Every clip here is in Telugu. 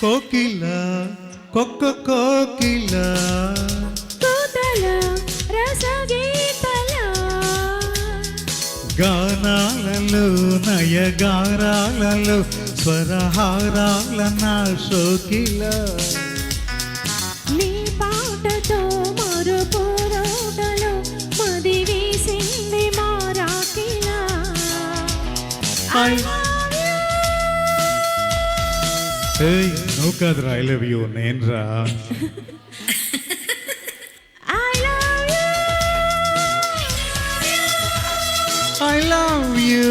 కోకిల కొక్క కోకిల. గానాలలో నయగారాలలో స్వరహారాల నా షోకిల నీ పాటతో మరుపు రోడలో మది వేసింది మారాకిలా ஏய் நோக்காதரா I love you நேன்றா I love you I love you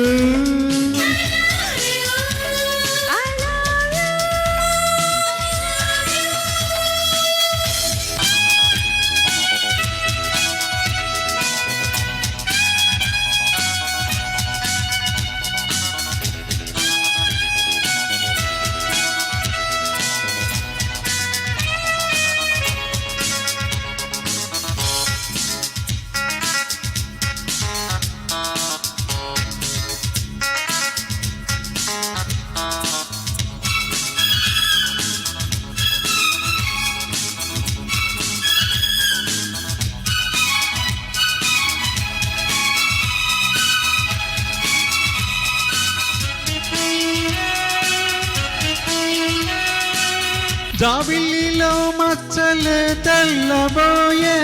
జాబిల్లిలో మచ్చలు తెల్లబోయే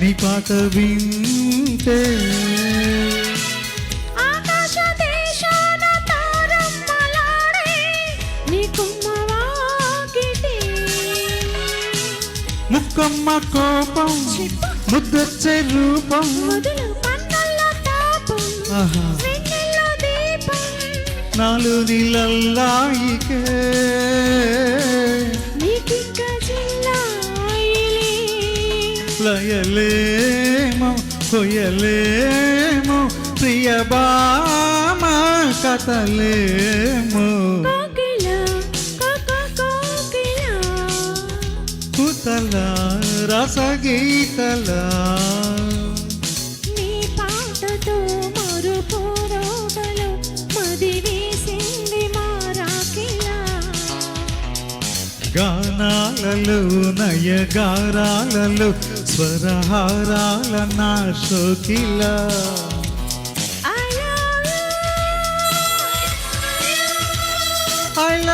నీ పాట వింటే. ముక్కమ్మ కోపం ముద్దొచ్చే రూపం. మొదలు పన్నెల్ల తాపం, ఆహా. వెన్నెల్లో దీపం. నాలు నీళ్ళల్లాయికే లయలేమో కొయ్యలేమో ప్రియబామ కథలేమో కోకిల, కోక కోకిల. కుతల రసగీతల గానాలలో నయగారాలలో స్వరహారాల నా షోకిలా I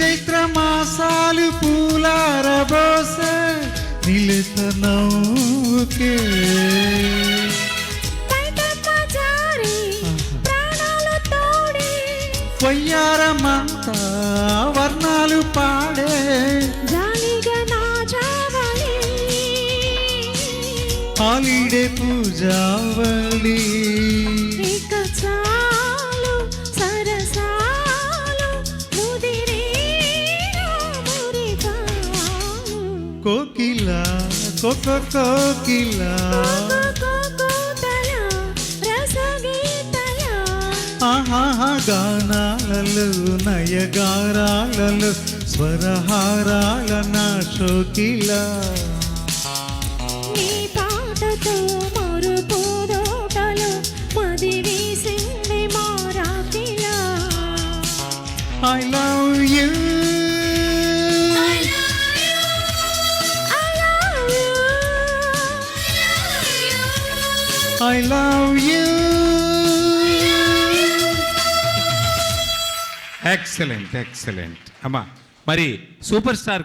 ఈ చైత్ర మాసాలు పూలారబోస నిలుత నవ్వుకే బయటమ్మ జారి ప్రాణాలు తోడి వయ్యారమంతా వర్ణాలు పాడే. హాలిడే పూజావళి. కొక కోకిల ఆహా గానాలలో నయగారాలలో స్వరహారాల నా షోకిలా. I love I I love you excellent excellent అమ్మా మరి సూపర్ స్టార్